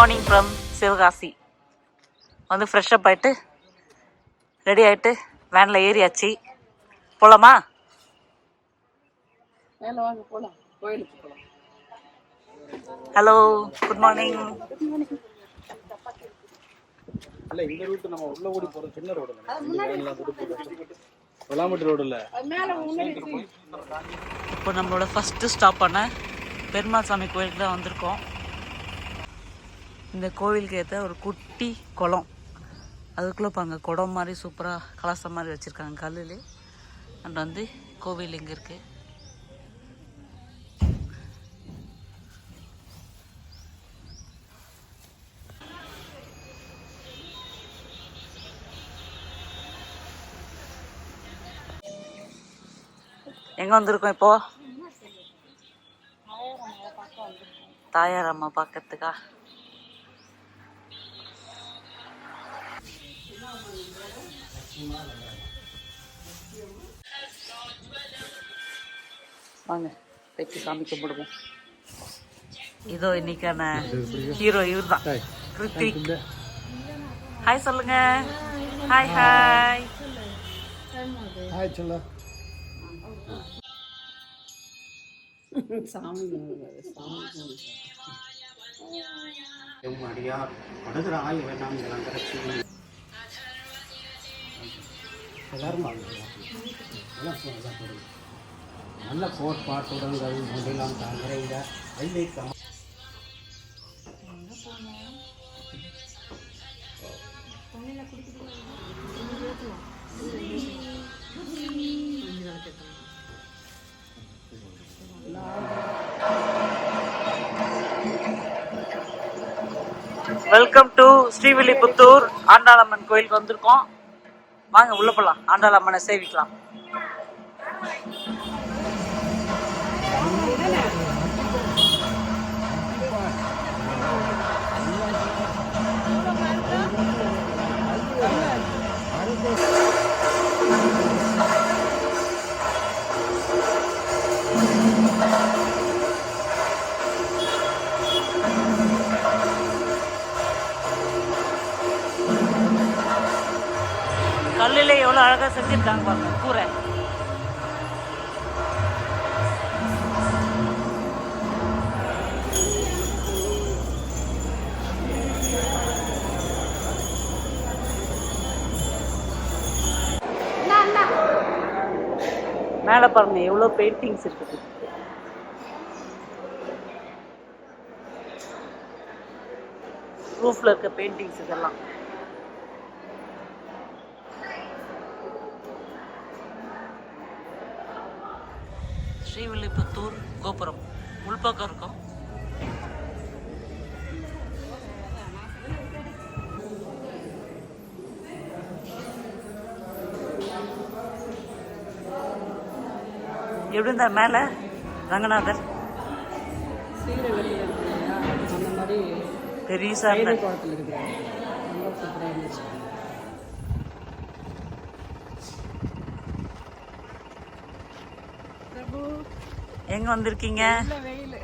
From Sivakasi வந்து fresh up ஆயிட்டு ready ஆயிட்டு வேனில் ஏறியாச்சு. போகலாம் ஹலோ குட் மார்னிங் இப்போ நம்மளோட ஃபஸ்ட்டு ஸ்டாப் பண்ண பெருமாள் சாமி கோயிலுக்கு தான் வந்திருக்கோம். இந்த கோவிலுக்கு ஏற்ற ஒரு குட்டி குளம். அதுக்குள்ளே பாருங்க குடம் மாதிரி சூப்பராக கலசம் மாதிரி வச்சுருக்காங்க கல்லுல அண்ட் வந்து கோவில் இங்கே இருக்குது எங்கே வந்திருக்கோம் இப்போ? தாயார் அம்மா பார்க்கறதுக்கா? வாங்க போயிட்டு சாமி கும்பிடுவோம். இதோ இன்னைக்கான ஹீரோ இவர் தான் கிருத்திக் ஹாய் சொல்லுங்க. Hi hi. ஹாய் சொல்ல. சாமி சாமி எம்மடியார் படுகிறாய் வேண்டாம் இளங்கரசி எல்லாரும் வாங்குகிறார்கள். எல்லாம் போ- எல்லாம் போடுங்க. நல்ல கோட்பாட்டுடன்கள் முடிலாம் தாங்கிற வெள்ளை கம வெல்கம் டு ஸ்ரீவில்லிபுத்தூர் ஆண்டாளம்மன் கோயிலுக்கு வந்திருக்கோம் வாங்க உள்ள போலாம். ஆண்டாளம்மனை சேவிக்கலாம். அழகாக செஞ்சுருக்காங்க பாருங்க கூரை மேலே பாருங்க எவ்வளோ பெயிண்டிங்ஸ் இருக்குது ரூஃப்ல இருக்க பெயிண்டிங்ஸ் இதெல்லாம். ஸ்ரீவில்லிபுத்தூர் கோபுரம். உள்பக்கம் இருக்கும். எப்படி இருந்தா மேல? ரங்கநாதர். சீரகத்தில் இருக்கிறீங்களா எங்க வந்திருக்கீங்க? நல்ல வெயில்.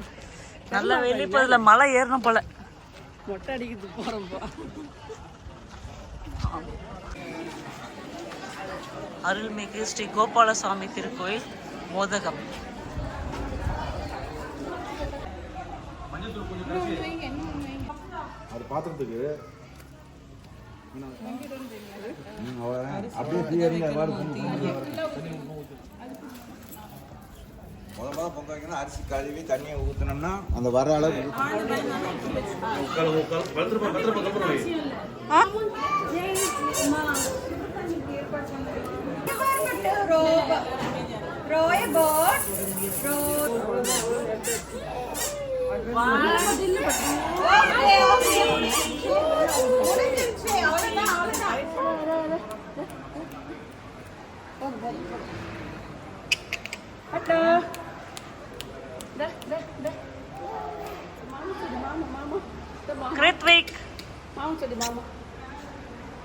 நல்ல வெளியே போதில் மலை ஏறணும் போல. மொட்டை அடிக்கிறது போகிறோம்ப்பா அருள்மிகு ஸ்ரீ கோபாலசுவாமி திருக்கோயில் மோதகம். அது பாத்திரத்துக்கு. அப்படியே ஃப்ரீயா இருந்தா எவ்வாறு பொங்கல் முத முத பொங்க வைக்கணும் அரிசி கழுவி தண்ணியை ஊற்றினோம்னா அந்த வர அளவு கிருத்விக் மாமா சொல்லி மாமா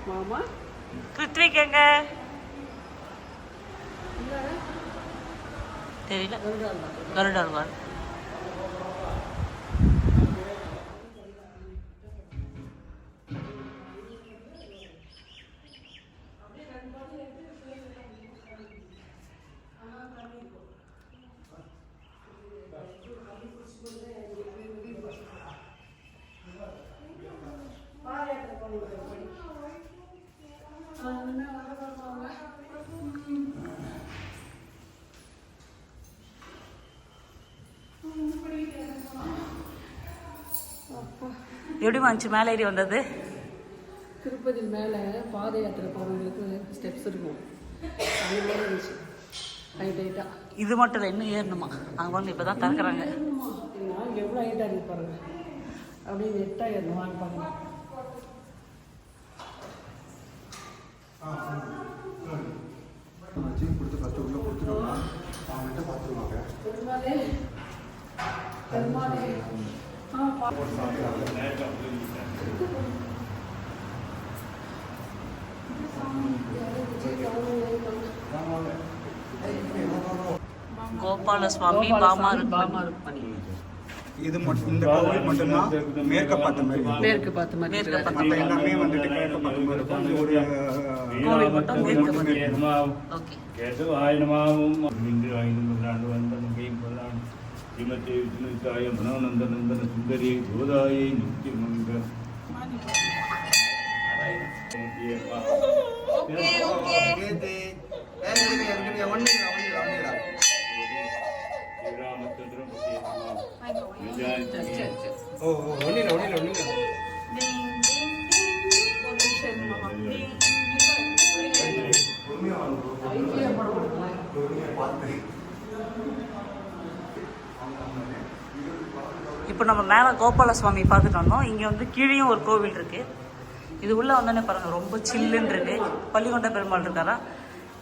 மாமா கிருத்விக் எங்க தெரியல கருடாழ்வார் எப்படி வந்துச்சு மேலே ஏறி வந்தது? திருப்பதி மேலே பாத யாத்திரை போகிறவங்களுக்கு ஸ்டெப்ஸ் இருக்கும். மாதிரி இருந்துச்சு. ஹைட் ஹைட்டாக இது மட்டும் இல்லை இன்னும் ஏறணுமா? அவங்க வந்து இப்போ தான் திறக்கிறாங்க எவ்வளோ ஹைட்டாக இருக்கு பாருங்க. அப்படியே நெட்டாக ஏறணும் வாங்க பாருங்க. சீன் கொடுத்து ஃபஸ்ட்டு உள்ளே கொடுத்துருவாங்க அவங்கள்ட்ட பார்த்துருவாங்க கோபாலசுவாமி இது மட்டும் இந்த கோவில் மட்டும்தான் மேற்க பார்த்த மாதிரி மேற்கு பார்த்த மாதிரி மேற்கு பார்த்த எல்லாமே வந்துட்டு கிழக்கு பார்த்த மாதிரி இருக்கும். ஒரு கோவில் மட்டும் மேற்கு ஓகே. கேது ஆயிரமாவும் இன்று ஐந்து நூறு வந்த முகையும் பொருளாண்டு श्रीमते विष्णुताय मनोनन्दनन्दन सुन्दरी गोदायै नित्यमङ्ग ஓ ஒன்னில்லை ஒன்னில்லை ஒன்னில்லை இப்போ நம்ம மேலே கோபால சுவாமி பார்த்துட்டு வந்தோம். இங்கே வந்து கீழேயும் ஒரு கோவில் இருக்கு. இது உள்ளே வந்தோடனே பாருங்க ரொம்ப சில்லுன்னு இருக்கு. பள்ளிகொண்ட பெருமாள் இருக்காரா?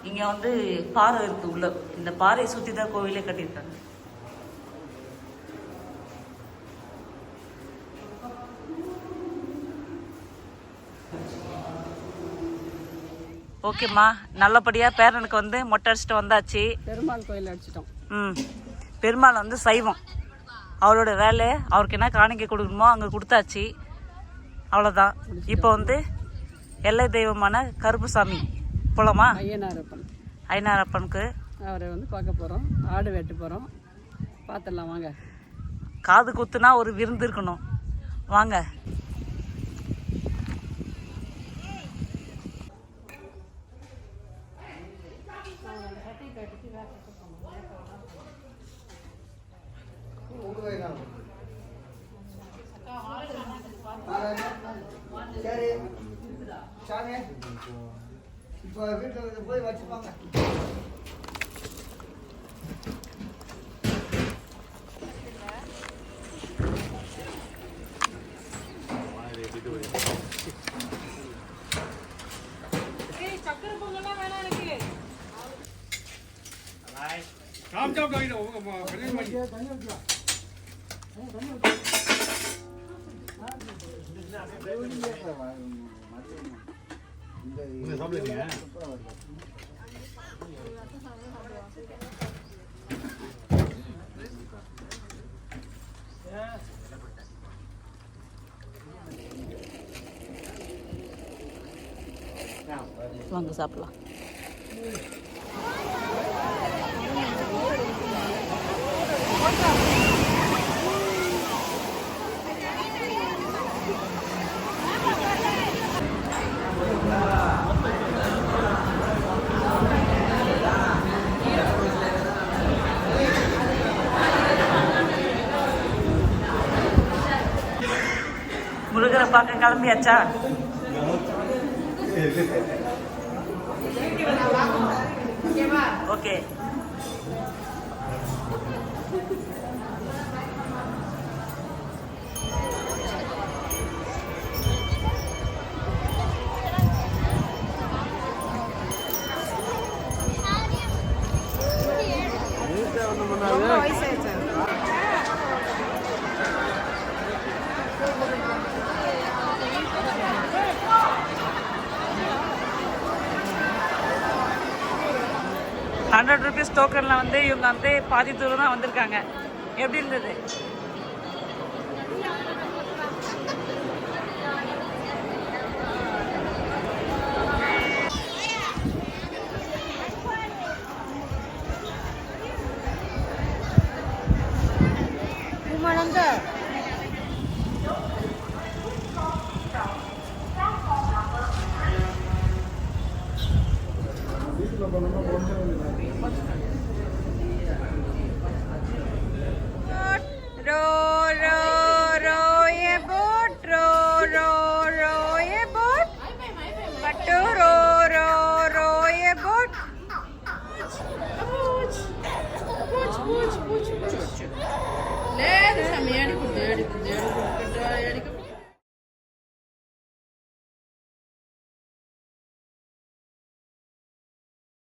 இங்கே வந்து பாறை இருக்கு உள்ள. இந்த பாறையை சுற்றி தான் கோவிலே கட்டியிருக்காங்க. ஓகேம்மா நல்லபடியாக பேரனுக்கு வந்து மொட்டை அடிச்சுட்டு வந்தாச்சு. பெருமாள் கோயில் அடிச்சிட்டோம். ம் பெருமாள் வந்து சைவம். அவரோட வேலை அவருக்கு என்ன காணிக்கை கொடுக்கணுமோ அங்கே கொடுத்தாச்சு. அவ்வளோதான் இப்போ வந்து எல்லை தெய்வமான கருப்புசாமி போலாமா ஐயனாரப்பன். ஐநாரப்பனுக்கு அவரை வந்து பார்க்க போகிறோம் ஆடு வெட்ட போகிறோம் பார்த்துடலாம் வாங்க. காது குத்துனா ஒரு விருந்து இருக்கணும். வாங்க. இப்போ வீட்டில் போய் வச்சுப்பாங்க வாங்க சாப்பிடலாம். பார்க்க கிளம்பியாச்சா ஓகே ஹண்ட்ரட் ருபீஸ் டோக்கனில் வந்து இவங்க வந்து பாதி தூரம் தான் வந்திருக்காங்க. எப்படி இருந்தது? Come on,